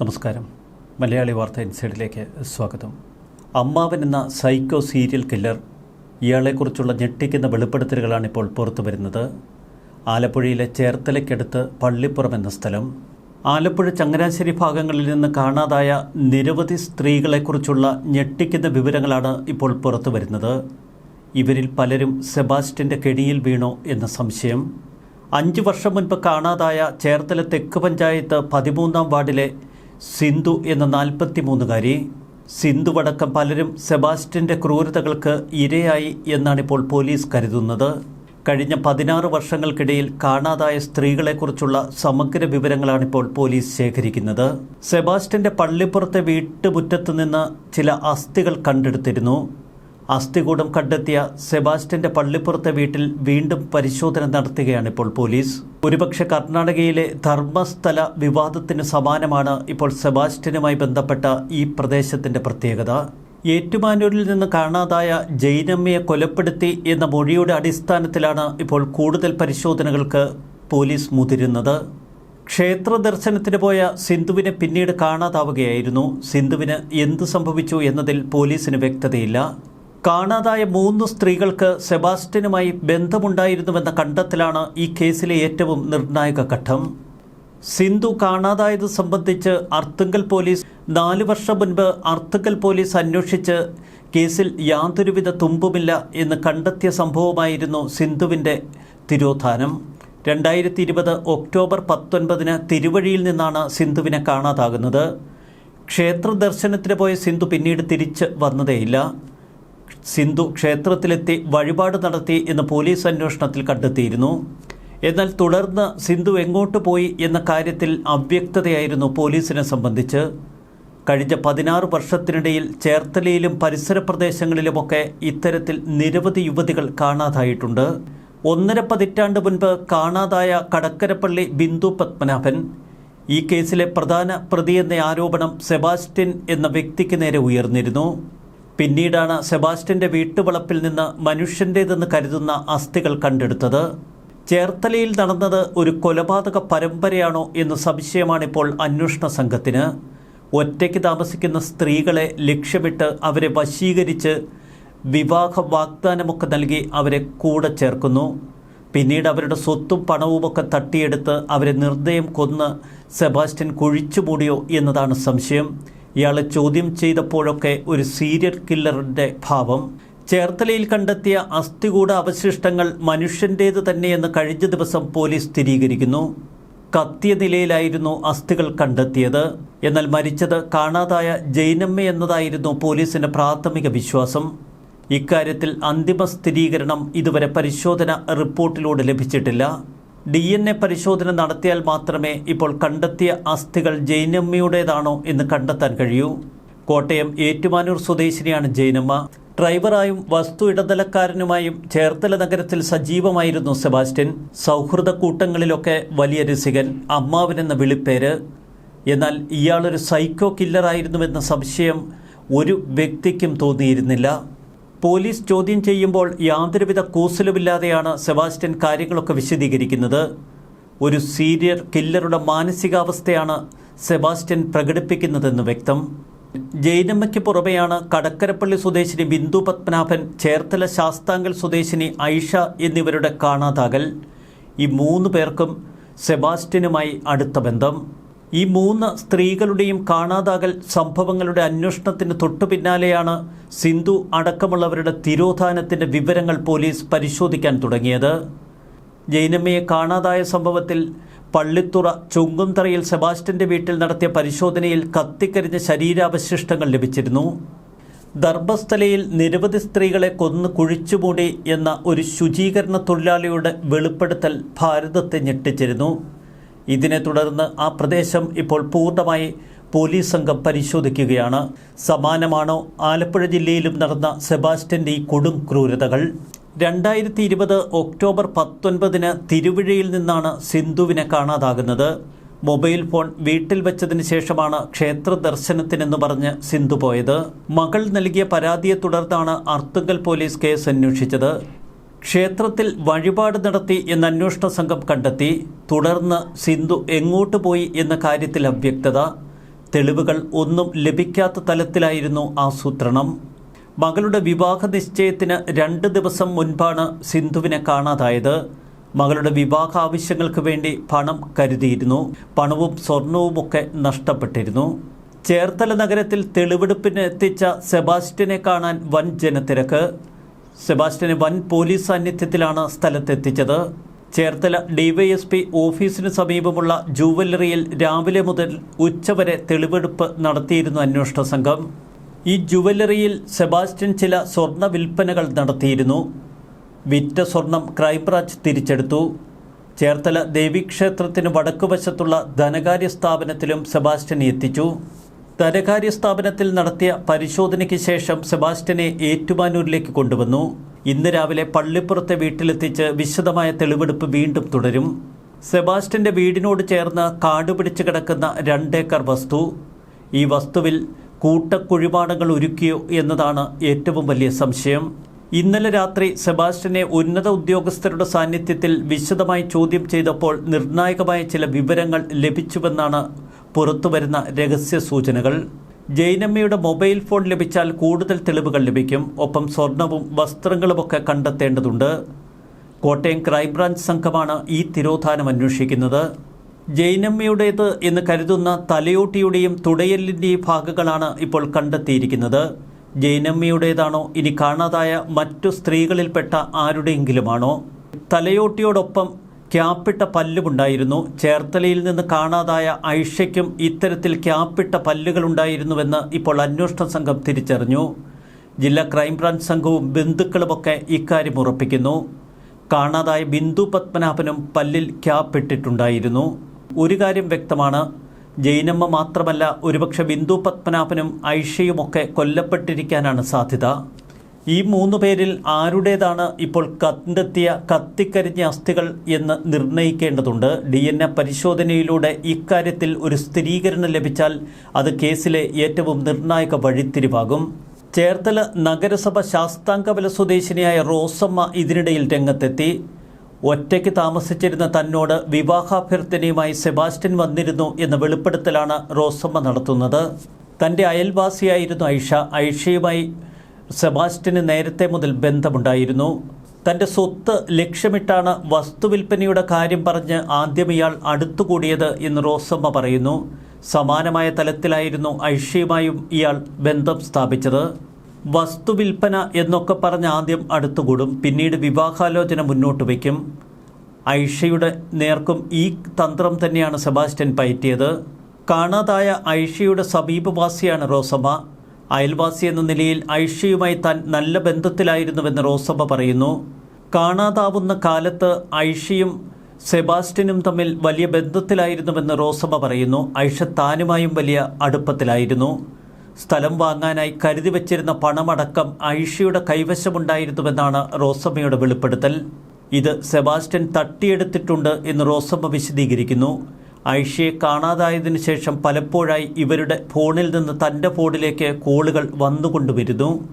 നമസ്കാരം. മലയാളി വാർത്ത ഇൻസൈഡിലേക്ക് സ്വാഗതം. അമ്മാവൻ എന്ന സൈക്കോ സീരിയൽ കില്ലർ ഇയാളെക്കുറിച്ചുള്ള ഞെട്ടിക്കുന്ന വെളിപ്പെടുത്തലുകളാണ് ഇപ്പോൾ പുറത്തു വരുന്നത്. ആലപ്പുഴയിലെ ചേർത്തലയ്ക്കടുത്ത് പള്ളിപ്പുറം എന്ന സ്ഥലം ആലപ്പുഴ ചങ്ങനാശ്ശേരി ഭാഗങ്ങളിൽ നിന്ന് കാണാതായ നിരവധി സ്ത്രീകളെക്കുറിച്ചുള്ള ഞെട്ടിക്കുന്ന വിവരങ്ങളാണ് ഇപ്പോൾ പുറത്തു വരുന്നത്. ഇവരിൽ പലരും സെബാസ്റ്റ്യന്റെ കെണിയിൽ വീണോ എന്ന സംശയം. അഞ്ച് വർഷം മുൻപ് കാണാതായ ചേർത്തല തെക്ക് പഞ്ചായത്ത് പതിമൂന്നാം വാർഡിലെ സിന്ധു എന്ന നാൽപ്പത്തിമൂന്നുകാരി സിന്ധുവടക്കം പലരും സെബാസ്റ്റ്യന്റെ ക്രൂരതകൾക്ക് ഇരയായി എന്നാണിപ്പോൾ പോലീസ് കരുതുന്നത്. കഴിഞ്ഞ പതിനാറ് വർഷങ്ങൾക്കിടയിൽ കാണാതായ സ്ത്രീകളെക്കുറിച്ചുള്ള സമഗ്ര വിവരങ്ങളാണിപ്പോൾ പോലീസ് ശേഖരിക്കുന്നത്. സെബാസ്റ്റ്യന്റെ പള്ളിപ്പുറത്തെ വീട്ടുമുറ്റത്ത് നിന്ന് ചില അസ്ഥികൾ കണ്ടെടുത്തിരുന്നു. അസ്ഥികൂടം കണ്ടെത്തിയ സെബാസ്റ്റ്യന്റെ പള്ളിപ്പുറത്തെ വീട്ടിൽ വീണ്ടും പരിശോധന നടത്തുകയാണ് ഇപ്പോൾ പോലീസ്. ഒരുപക്ഷെ കർണാടകയിലെ ധർമ്മസ്ഥല വിവാദത്തിന് സമാനമാണ് ഇപ്പോൾ സെബാസ്റ്റ്യനുമായി ബന്ധപ്പെട്ട ഈ പ്രദേശത്തിന്റെ പ്രത്യേകത. ഏറ്റുമാനൂരിൽ നിന്ന് കാണാതായ ജൈനമ്മയെ കൊലപ്പെടുത്തി എന്ന മൊഴിയുടെ അടിസ്ഥാനത്തിലാണ് ഇപ്പോൾ കൂടുതൽ പരിശോധനകൾക്ക് പോലീസ് മുതിരുന്നത്. ക്ഷേത്ര ദർശനത്തിന് പോയ സിന്ധുവിനെ പിന്നീട് കാണാതാവുകയായിരുന്നു. സിന്ധുവിന് എന്ത് സംഭവിച്ചു എന്നതിൽ പോലീസിന് വ്യക്തതയില്ല. കാണാതായ മൂന്ന് സ്ത്രീകൾക്ക് സെബാസ്റ്റ്യനുമായി ബന്ധമുണ്ടായിരുന്നുവെന്ന കണ്ടെത്തലാണ് ഈ കേസിലെ ഏറ്റവും നിർണായക ഘട്ടം. സിന്ധു കാണാതായത് സംബന്ധിച്ച് അർത്തുങ്കൽ പോലീസ് നാല് വർഷം മുൻപ് അർത്തുങ്കൽ പോലീസ് അന്വേഷിച്ച് കേസിൽ യാതൊരുവിധ തുമ്പുമില്ല എന്ന് കണ്ടെത്തിയ സംഭവമായിരുന്നു സിന്ധുവിന്റെ തിരോധാനം. രണ്ടായിരത്തി ഇരുപത് ഒക്ടോബർ പത്തൊൻപതിന് തിരുവഴിയിൽ നിന്നാണ് സിന്ധുവിനെ കാണാതാകുന്നത്. ക്ഷേത്ര ദർശനത്തിന് പോയ സിന്ധു പിന്നീട് തിരിച്ച് വന്നതേയില്ല. സിന്ധു ക്ഷേത്രത്തിലെത്തി വഴിപാട് നടത്തി എന്ന് പോലീസ് അന്വേഷണത്തിൽ കണ്ടെത്തിയിരുന്നു. എന്നാൽ തുടർന്ന് സിന്ധു എങ്ങോട്ട് പോയി എന്ന കാര്യത്തിൽ അവ്യക്തതയായിരുന്നു പോലീസിനെ സംബന്ധിച്ച്. കഴിഞ്ഞ പതിനാറ് വർഷത്തിനിടയിൽ ചേർത്തലയിലും പരിസര പ്രദേശങ്ങളിലുമൊക്കെ ഇത്തരത്തിൽ നിരവധി യുവതികൾ കാണാതായിട്ടുണ്ട്. ഒന്നര പതിറ്റാണ്ട് മുൻപ് കാണാതായ കടക്കരപ്പള്ളി ബിന്ദു പത്മനാഭൻ ഈ കേസിലെ പ്രധാന പ്രതിയെന്ന ആരോപണം സെബാസ്റ്റ്യൻ എന്ന വ്യക്തിക്ക് നേരെ ഉയർന്നിരുന്നു. പിന്നീടാണ് സെബാസ്റ്റ്യന്റെ വീട്ടുവളപ്പിൽ നിന്ന് മനുഷ്യന്റേതെന്ന് കരുതുന്ന അസ്ഥികൾ കണ്ടെടുത്തത്. ചേർത്തലയിൽ നടന്നത് ഒരു കൊലപാതക പരമ്പരയാണോ എന്ന സംശയമാണിപ്പോൾ അന്വേഷണ സംഘത്തിന്. ഒറ്റയ്ക്ക് താമസിക്കുന്ന സ്ത്രീകളെ ലക്ഷ്യമിട്ട് അവരെ വശീകരിച്ച് വിവാഹ വാഗ്ദാനമൊക്കെ നൽകി അവരെ കൂടെ ചേർക്കുന്നു. പിന്നീട് അവരുടെ സ്വത്തും പണവുമൊക്കെ തട്ടിയെടുത്ത് അവരെ നിർദ്ദയം കൊന്ന് സെബാസ്റ്റ്യൻ കുഴിച്ചുമൂടിയോ എന്നതാണ് സംശയം. ഇയാളെ ചോദ്യം ചെയ്തപ്പോഴൊക്കെ ഒരു സീരിയൽ കില്ലറിന്റെ ഭാവം. ചേർത്തലയിൽ കണ്ടെത്തിയ അസ്ഥികൂട അവശിഷ്ടങ്ങൾ മനുഷ്യന്റേത് തന്നെയെന്ന് കഴിഞ്ഞ ദിവസം പോലീസ് സ്ഥിരീകരിക്കുന്നു. കത്തിയ നിലയിലായിരുന്നു അസ്ഥികൾ കണ്ടെത്തിയത്. എന്നാൽ മരിച്ചത് കാണാതായ ജൈനമ്മ എന്നതായിരുന്നു പോലീസിന്റെ പ്രാഥമിക വിശ്വാസം. ഇക്കാര്യത്തിൽ അന്തിമ സ്ഥിരീകരണം ഇതുവരെ പരിശോധന റിപ്പോർട്ടിലൂടെ ലഭിച്ചിട്ടില്ല. ഡി എൻ എ പരിശോധന നടത്തിയാൽ മാത്രമേ ഇപ്പോൾ കണ്ടെത്തിയ അസ്ഥികൾ ജൈനമ്മയുടേതാണോ എന്ന് കണ്ടെത്താൻ കഴിയൂ. കോട്ടയം ഏറ്റുമാനൂർ സ്വദേശിനിയാണ് ജൈനമ്മ ഡ്രൈവറായും വസ്തു ഇടനിലക്കാരനുമായും ചേർത്തല നഗരത്തിൽ സജീവമായിരുന്നു സെബാസ്റ്റ്യൻ. സൗഹൃദ കൂട്ടങ്ങളിലൊക്കെ വലിയ രസികൻ അമ്മാവനെന്ന വിളിപ്പേര്. എന്നാൽ ഇയാളൊരു സൈക്കോ കില്ലറായിരുന്നുവെന്ന സംശയം ഒരു വ്യക്തിക്കും തോന്നിയിരുന്നില്ല. പോലീസ് ചോദ്യം ചെയ്യുമ്പോൾ യാതൊരുവിധ കൂസലുമില്ലാതെയാണ് സെബാസ്റ്റ്യൻ കാര്യങ്ങളൊക്കെ വിശദീകരിക്കുന്നത്. ഒരു സീരിയർ കില്ലറുടെ മാനസികാവസ്ഥയാണ് സെബാസ്റ്റ്യൻ പ്രകടിപ്പിക്കുന്നതെന്ന് വ്യക്തം. ജൈനമ്മയ്ക്ക് പുറമെയാണ് കടക്കരപ്പള്ളി സ്വദേശിനി ബിന്ദു പത്മനാഭൻ ചേർത്തല ശാസ്താങ്കൽ സ്വദേശിനി ഐഷ എന്നിവരുടെ കാണാതാകൽ. ഈ മൂന്ന് പേർക്കും സെബാസ്റ്റ്യനുമായി അടുത്ത ബന്ധം. ഈ മൂന്ന് സ്ത്രീകളുടെയും കാണാതാകൽ സംഭവങ്ങളുടെ അന്വേഷണത്തിന് തൊട്ടു പിന്നാലെയാണ് സിന്ധു അടക്കമുള്ളവരുടെ തിരോധാനത്തിന്റെ വിവരങ്ങൾ പോലീസ് പരിശോധിക്കാൻ തുടങ്ങിയത്. ജൈനമ്മയെ കാണാതായ സംഭവത്തിൽ പള്ളിത്തുറ ചുങ്കുംതറയിൽ സെബാസ്റ്റ്യന്റെ വീട്ടിൽ നടത്തിയ പരിശോധനയിൽ കത്തിക്കരിഞ്ഞ ശരീരാവശിഷ്ടങ്ങൾ ലഭിച്ചിരുന്നു. ദർഭസ്ഥലയിൽ നിരവധി സ്ത്രീകളെ കൊന്ന് കുഴിച്ചുമൂടി എന്ന ഒരു ശുചീകരണ തൊഴിലാളിയുടെ വെളിപ്പെടുത്തൽ ഭാരതത്തെ ഞെട്ടിച്ചിരുന്നു. ഇതിനെ തുടർന്ന് ആ പ്രദേശം ഇപ്പോൾ പൂർണമായി പോലീസ് സംഘം പരിശോധിക്കുകയാണ്. സമാനമാണോ ആലപ്പുഴ ജില്ലയിലും നടന്ന സെബാസ്റ്റ്യന്റെ ഈ കൊടും ക്രൂരതകൾ? രണ്ടായിരത്തി ഇരുപത് ഒക്ടോബർ പത്തൊൻപതിന് തിരുവിഴയിൽ നിന്നാണ് സിന്ധുവിനെ കാണാതാകുന്നത്. മൊബൈൽ ഫോൺ വീട്ടിൽ വെച്ചതിന് ശേഷമാണ് ക്ഷേത്ര ദർശനത്തിനെന്ന് പറഞ്ഞ് സിന്ധു പോയത്. മകൾ നൽകിയ പരാതിയെ തുടർന്നാണ് അർത്തുങ്കൽ പോലീസ് കേസ് അന്വേഷിച്ചത്. ക്ഷേത്രത്തിൽ വഴിപാട് നടത്തി എന്ന അന്വേഷണ സംഘം കണ്ടെത്തി തുടർന്ന് സിന്ധു എങ്ങോട്ട് പോയി എന്ന കാര്യത്തിൽ അവ്യക്തത തെളിവുകൾ ഒന്നും ലഭിക്കാത്ത തലത്തിലായിരുന്നു ആസൂത്രണം മകളുടെ വിവാഹ നിശ്ചയത്തിന് രണ്ട് ദിവസം മുൻപാണ് സിന്ധുവിനെ കാണാതായത്. മകളുടെ വിവാഹ ആവശ്യങ്ങൾക്ക് വേണ്ടി പണം കരുതിയിരുന്നു. പണവും സ്വർണവുമൊക്കെ നഷ്ടപ്പെട്ടിരുന്നു. ചേർത്തല നഗരത്തിൽ തെളിവെടുപ്പിന് എത്തിച്ച സെബാസ്റ്റ്യനെ കാണാൻ വൻ ജനത്തിരക്ക്. സെബാസ്റ്റ്യനെ വൻ പോലീസ് സാന്നിധ്യത്തിലാണ് സ്ഥലത്തെത്തിച്ചത്. ചേർത്തല ഡിവൈഎസ്പി ഓഫീസിന് സമീപമുള്ള ജുവല്ലറിയിൽ രാവിലെ മുതൽ ഉച്ചവരെ തെളിവെടുപ്പ് നടത്തിയിരുന്നു അന്വേഷണ സംഘം. ഈ ജുവല്ലറിയിൽ സെബാസ്റ്റ്യൻ ചില സ്വർണ വിൽപ്പനകൾ നടത്തിയിരുന്നു. വിറ്റ സ്വർണം ക്രൈംബ്രാഞ്ച് തിരിച്ചെടുത്തു. ചേർത്തല ദേവീക്ഷേത്രത്തിന് വടക്കുവശത്തുള്ള ധനകാര്യ സ്ഥാപനത്തിലും സെബാസ്റ്റ്യൻ എത്തിച്ചു. ധനകാര്യ സ്ഥാപനത്തിൽ നടത്തിയ പരിശോധനയ്ക്ക് ശേഷം സെബാസ്റ്റ്യനെ ഏറ്റുമാനൂരിലേക്ക് കൊണ്ടുവന്നു. ഇന്ന് രാവിലെ പള്ളിപ്പുറത്തെ വീട്ടിലെത്തിച്ച് വിശദമായ തെളിവെടുപ്പ് വീണ്ടും തുടരും. സെബാസ്റ്റ്യന്റെ വീടിനോട് ചേർന്ന് കാട് പിടിച്ച് കിടക്കുന്ന രണ്ടേക്കർ വസ്തു. ഈ വസ്തുവിൽ കൂട്ടക്കുഴിപാടങ്ങൾ ഒരുക്കിയോ എന്നതാണ് ഏറ്റവും വലിയ സംശയം. ഇന്നലെ രാത്രി സെബാസ്റ്റ്യനെ ഉന്നത ഉദ്യോഗസ്ഥരുടെ സാന്നിധ്യത്തിൽ വിശദമായി ചോദ്യം ചെയ്തപ്പോൾ നിർണായകമായ ചില വിവരങ്ങൾ ലഭിച്ചുവെന്നാണ് പുറത്തുവരുന്ന രഹസ്യ സൂചനകൾ ജൈനമ്മയുടെ മൊബൈൽ ഫോൺ ലഭിച്ചാൽ കൂടുതൽ തെളിവുകൾ ലഭിക്കും. ഒപ്പം സ്വർണവും വസ്ത്രങ്ങളുമൊക്കെ കണ്ടെത്തേണ്ടതുണ്ട്. കോട്ടയം ക്രൈംബ്രാഞ്ച് സംഘമാണ് ഈ തിരോധാനം അന്വേഷിക്കുന്നത്. ജൈനമ്മയുടേത് എന്ന് കരുതുന്ന തലയോട്ടിയുടെയും തുടയലിന്റെയും ഭാഗങ്ങളാണ് ഇപ്പോൾ കണ്ടെത്തിയിരിക്കുന്നത്. ജൈനമ്മയുടേതാണോ ഇനി കാണാതായ മറ്റു സ്ത്രീകളിൽപ്പെട്ട ആരുടെയെങ്കിലുമാണോ? തലയോട്ടിയോടൊപ്പം ക്യാപ്പിട്ട പല്ലുമുണ്ടായിരുന്നു. ചേർത്തലയിൽ നിന്ന് കാണാതായ ഐഷയ്ക്കും ഇത്തരത്തിൽ ക്യാപ്പിട്ട പല്ലുകളുണ്ടായിരുന്നുവെന്ന് ഇപ്പോൾ അന്വേഷണ സംഘം തിരിച്ചറിഞ്ഞു. ജില്ലാ ക്രൈംബ്രാഞ്ച് സംഘവും ബന്ധുക്കളുമൊക്കെ ഇക്കാര്യം ഉറപ്പിക്കുന്നു. കാണാതായ ബിന്ദു പത്മനാഭനും പല്ലിൽ ക്യാപ്പിട്ടിട്ടുണ്ടായിരുന്നു. ഒരു കാര്യം വ്യക്തമാണ്. ജൈനമ്മ മാത്രമല്ല ഒരുപക്ഷെ ബിന്ദു പത്മനാഭനും ഐഷയുമൊക്കെ കൊല്ലപ്പെട്ടിരിക്കാനാണ് സാധ്യത. ഈ മൂന്ന് പേരിൽ ആരുടേതാണ് ഇപ്പോൾ കണ്ടെത്തിയ കത്തിക്കരിഞ്ഞ അസ്ഥികൾ എന്ന് നിർണയിക്കേണ്ടതുണ്ട്. ഡി എൻ എ പരിശോധനയിലൂടെ ഇക്കാര്യത്തിൽ ഒരു സ്ഥിരീകരണം ലഭിച്ചാൽ അത് കേസിലെ ഏറ്റവും നിർണായക വഴിത്തിരിവാകും. ചേർത്തല നഗരസഭ ശാസ്താംകവല സ്വദേശിനിയായ റോസമ്മ ഇതിനിടയിൽ രംഗത്തെത്തി. ഒറ്റയ്ക്ക് താമസിച്ചിരുന്ന തന്നോട് വിവാഹാഭ്യർത്ഥനയുമായി സെബാസ്റ്റ്യൻ വന്നിരുന്നു എന്ന വെളിപ്പെടുത്തലാണ് റോസമ്മ നടത്തുന്നത്. തന്റെ അയൽവാസിയായിരുന്നു ഐഷ. ഐഷയുമായി സെബാസ്റ്റ്യന് നേരത്തെ മുതൽ ബന്ധമുണ്ടായിരുന്നു. തന്റെ സ്വത്ത് ലക്ഷ്യമിട്ടാണ് വസ്തുവിൽപ്പനയുടെ കാര്യം പറഞ്ഞ് ആദ്യം ഇയാൾ അടുത്തുകൂടിയത് എന്ന് റോസമ്മ പറയുന്നു. സമാനമായ തലത്തിലായിരുന്നു ഐഷ്യയുമായും ഇയാൾ ബന്ധം സ്ഥാപിച്ചത്. വസ്തുവിൽപ്പന എന്നൊക്കെ പറഞ്ഞ് ആദ്യം അടുത്തുകൂടും പിന്നീട് വിവാഹാലോചന മുന്നോട്ട് വയ്ക്കും. ഐഷയുടെ നേർക്കും ഈ തന്ത്രം തന്നെയാണ് സെബാസ്റ്റ്യൻ പയറ്റിയത്. കാണാതായ ഐഷയുടെ സമീപവാസിയാണ് റോസമ്മ. അയൽവാസി എന്ന നിലയിൽ ഐഷയുമായി താൻ നല്ല ബന്ധത്തിലായിരുന്നുവെന്ന് റോസബ പറയുന്നു. കാണാതാവുന്ന കാലത്ത് ഐഷയും സെബാസ്റ്റ്യനും തമ്മിൽ വലിയ ബന്ധത്തിലായിരുന്നുവെന്ന് റോസബ പറയുന്നു. ഐഷ താനുമായും വലിയ അടുപ്പത്തിലായിരുന്നു. സ്ഥലം വാങ്ങാനായി കരുതി വച്ചിരുന്ന പണമടക്കം ഐഷയുടെ കൈവശമുണ്ടായിരുന്നുവെന്നാണ് റോസമ്മയുടെ വെളിപ്പെടുത്തൽ. ഇത് സെബാസ്റ്റ്യൻ തട്ടിയെടുത്തിട്ടുണ്ട് എന്ന് റോസമ്മ വിശദീകരിക്കുന്നു. ഐഷയെ കാണാതായതിനു ശേഷം പലപ്പോഴായി ഇവരുടെ ഫോണിൽ നിന്ന് തന്റെ ഫോണിലേക്ക് കോളുകൾ വന്നുകൊണ്ടുവരുന്നു.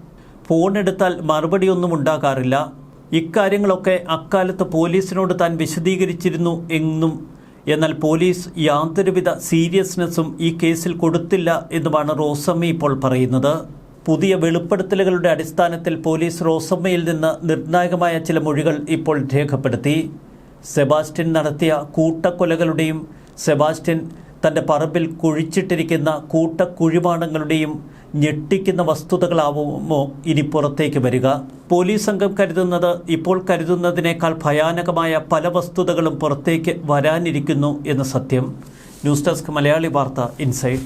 ഫോൺ എടുത്താൽ മറുപടിയൊന്നും ഉണ്ടാകാറില്ല. ഇക്കാര്യങ്ങളൊക്കെ അക്കാലത്ത് പോലീസിനോട് താൻ വിശദീകരിച്ചിരുന്നു എന്നും എന്നാൽ പോലീസ് യാതൊരുവിധ സീരിയസ്നെസ്സും ഈ കേസിൽ കൊടുത്തില്ല എന്നുമാണ് റോസമ്മ ഇപ്പോൾ പറയുന്നത്. പുതിയ വെളിപ്പെടുത്തലുകളുടെ അടിസ്ഥാനത്തിൽ പോലീസ് റോസമ്മയിൽ നിന്ന് നിർണായകമായ ചില മൊഴികൾ ഇപ്പോൾ രേഖപ്പെടുത്തി. സെബാസ്റ്റ്യൻ നടത്തിയ കൂട്ടക്കൊലകളുടെയും സെബാസ്റ്റ്യൻ തന്റെ പറമ്പിൽ കുഴിച്ചിട്ടിരിക്കുന്ന കൂട്ടക്കുഴിമാണങ്ങളുടെയും ഞെട്ടിക്കുന്ന വസ്തുതകളാവുമോ ഇനി പുറത്തേക്ക് വരിക? പോലീസ് സംഘം കരുതുന്നത് ഇപ്പോൾ കരുതുന്നതിനേക്കാൾ ഭയാനകമായ പല വസ്തുതകളും പുറത്തേക്ക് വരാനിരിക്കുന്നു എന്ന സത്യം. ന്യൂസ് ഡെസ്ക് മലയാളി വാർത്ത ഇൻസൈഡ്